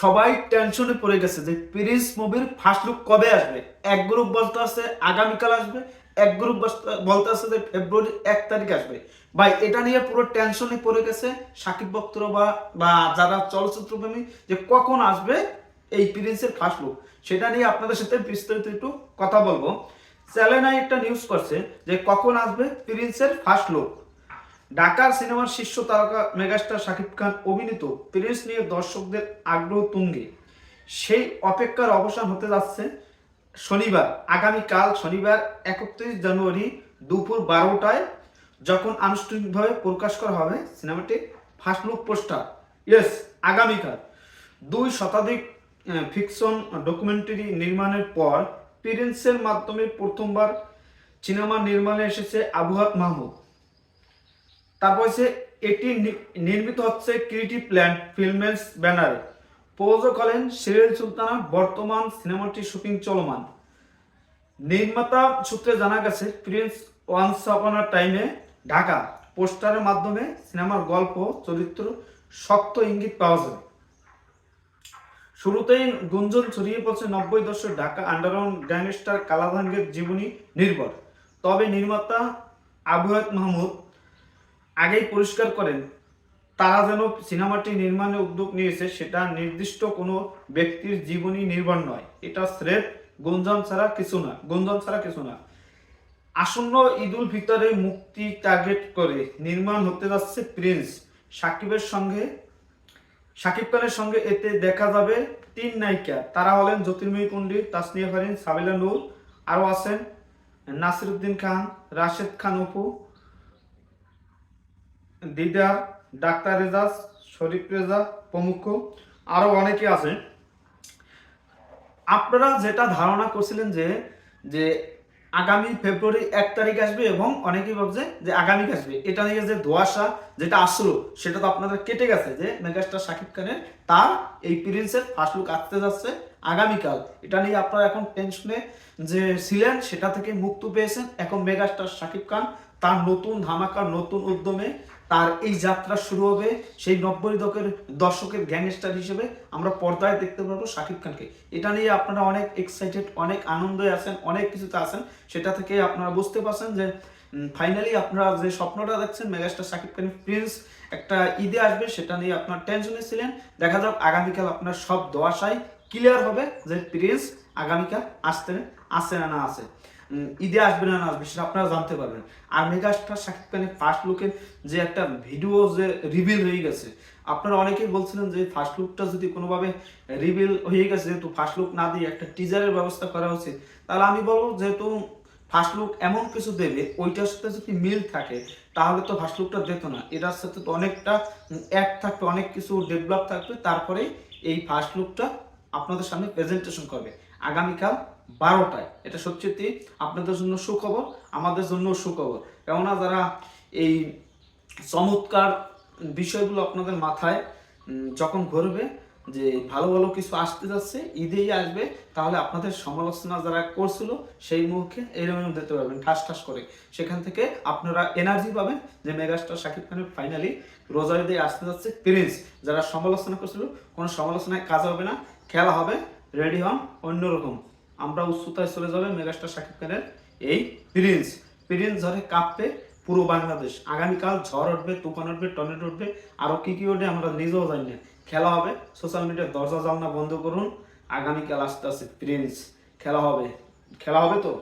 সবাই টেনশনে পড়ে গেছে যে প্রিন্স মুভির ফার্স্ট লুক কবে আসবে? এক গ্রুপ বলতে আছে আগামীকাল আসবে, এক গ্রুপ বলতে আছে যে ফেব্রুয়ারি এক তারিখ আসবে। ভাই, এটা নিয়ে পুরো টেনশনে পড়ে গেছে সাকিব বক্তর বা বা যারা চলচ্চিত্র প্রেমী যে কখন আসবে এই প্রিন্সের ফার্স্ট লুক সেটা নিয়ে আপনাদের সাথে বিস্তারিত একটু কথা বলব। চ্যানেলাই একটা নিউজ করছে যে কখন আসবে প্রিন্সের ফার্স্ট লুক ঢাকার সিনেমার শীর্ষ তারকা মেগাস্টার শাকিব খান অভিনীত প্রিন্স নিয়ে দর্শকদের আগ্রহ তুঙ্গে। সেই অপেক্ষার অবসান হতে যাচ্ছে শনিবার। আগামীকাল শনিবার, একত্রিশ জানুয়ারি দুপুর বারোটায় যখন আনুষ্ঠানিকভাবে প্রকাশ করা হবে সিনেমাটির ফার্স্ট লুক পোস্টার ইয়েস আগামীকাল দুই শতাধিক ফিকশন ডকুমেন্টারি নির্মাণের পর প্রিন্সের মাধ্যমে প্রথমবার সিনেমা নির্মাণে এসেছে আবুহাত মাহমুদ। তারপর হচ্ছে এটি নির্মিত হচ্ছে ক্রিয়েটিভ প্ল্যান ফিল্মেন্স ব্যানারে। প্রযোজক হলেন সিরিয়াল সুলতানা, বর্তমান সিনেমাটির শুটিং চলমান। নির্মাতা সূত্রে জানা গেছে, প্রিন্স ওয়ান্স আপন টাইমে ঢাকা পোস্টারের মাধ্যমে সিনেমার গল্প, চরিত্র শক্ত ইঙ্গিত পাওয়া যাবে শুরুতেই গুঞ্জন ছড়িয়ে পড়ছে নব্বই দশক ঢাকা আন্ডারগ্রাউন্ড গ্যাংস্টার কালাধাঙ্গের জীবনী নির্ভর। তবে নির্মাতা আবুয়াত মাহমুদ আগেই পরিষ্কার করেন, তারা যেন সিনেমাটি নির্মাণে উদ্যোগ নিয়েছে, সেটা নির্দিষ্ট কোনো ব্যক্তির জীবনী নির্ভর নয়। এটা স্রেফ গুঞ্জন ছাড়া কিছু না, গুঞ্জন ছাড়া কিছু না। আসন্ন ঈদুল ফিতরে মুক্তি টার্গেট করে নির্মাণ হতে যাচ্ছে প্রিন্স সাকিবের সঙ্গে। সাকিব খানের সঙ্গে এতে দেখা যাবে তিন নায়িকা, তারা হলেন জ্যোতির্ময়ী পণ্ডিত, তাসনিয়া ফারিন, সাবিলা নূর, আরও আছেন নাসিরুদ্দিন খান, রাশেদ খান অপু দিদার ডাক্তার রেজাজ শরীফ রেজা, প্রমুখ। আরও অনেকে আছে। আপনারা যেটা ধারণা করছিলেন যে যে আগামী ফেব্রুয়ারি এক তারিখ আসবে এবং অনেকেই ভাবছে যে আগামী আসবে। এটা নিয়ে যে ধোয়াশা যেটা আসলো, সেটা তো আপনাদের কেটে গেছে যে মেগাস্টার শাকিব খানের তার এই প্রিন্সের ফার্স্ট লুক আসতে যাচ্ছে আগামীকাল। এটা নিয়ে আপনারা এখন টেনশনে যে ছিলেন, সেটা থেকে মুক্ত পেয়েছেন এখন মেগাস্টার শাকিব খান তার নতুন ধামাকার নতুন উদ্যমে তার এই যাত্রা শুরু হবে সেই নব্বই দকের দর্শকের গ্যাংস্টার হিসেবে আমরা পর্দায় দেখতে পারব শাকিব খানকে। এটা নিয়ে আপনারা অনেক এক্সাইটেড অনেক আনন্দে আছেন, অনেক কিছুতে আছেন। সেটা থেকে আপনারা বুঝতে পারছেন যে ফাইনালি আপনারা যে স্বপ্নটা দেখছেন মেগাস্টার শাকিব খানের প্রিন্স একটা ঈদে আসবে, সেটা নিয়ে আপনার টেনশনে ছিলেন। দেখা যাক আগামীকাল আপনার সব দোয়াশাই ক্লিয়ার হবে যে প্রিন্স আগামীকাল আসতে আসছে না না আসে। ঈদে আসবে না না আসবে সেটা আপনারা জানতে পারবেন। আর মেগাস্টার শাকিব খানের ফার্স্ট লুকের যে একটা ভিডিও যে রিভিল হয়ে গেছে, আপনারা অনেকেই বলছিলেন যে ফার্স্ট লুকটা যদি কোনোভাবে রিভিল হয়ে গেছে, যেহেতু ফার্স্ট লুক না দিয়ে একটা টিজারের ব্যবস্থা করা উচিত তাহলে আমি বলব যেহেতু ফার্স্ট লুক এমন কিছু দেবে, ওইটার সাথে যদি মিল থাকে, তাহলে তো ফার্স্ট লুকটা দিত না। এটার সাথে তো অনেকটা অ্যাড থাকবে, অনেক কিছু ডেভেলপ থাকবে তারপরে এই ফার্স্ট লুকটা আপনাদের সামনে প্রেজেন্টেশন করবে। আগামীকাল বারোটায়। এটা সত্যি আপনাদের জন্য সুখবর, আমাদের জন্য সুখবর। কেননা যারা এই চমৎকার বিষয়গুলো আপনাদের মাথায় যখন ঘুরবে, যে ভালো ভালো কিছু আসতে যাচ্ছে, ঈদেই আসবে, তাহলে আপনাদের সমালোচনা যারা করছিল, সেই মুখে এরকম দিতে পারবেন ঠাস ঠাস করে। সেখান থেকে আপনারা এনার্জি পাবেন যে মেগাস্টার শাকিব খানের ফাইনালি রোজা দিয়ে আসতে যাচ্ছে প্রিন্স যারা সমালোচনা করছিল, কোনো সমালোচনায় কাজ হবে না, খেলা হবে। রেডি হন অন্যরকম আমরা উচ্চতায় চলে যাবে মেগাস্টার শাকিব খানের এই প্রিন্স প্রিন্স ঝড়ে কাঁপতে পুরো বাংলাদেশ। আগামীকাল ঝড় উঠবে, তুফান উঠবে, টর্নেডো উঠবে, আরও কী কী উঠবে আমরা নিজেও জানি না। খেলা হবে সোশ্যাল মিডিয়ার দরজা জানলা বন্ধ করুন। আগামীকাল আসতে আসে প্রিন্স খেলা হবে। খেলা হবে তো?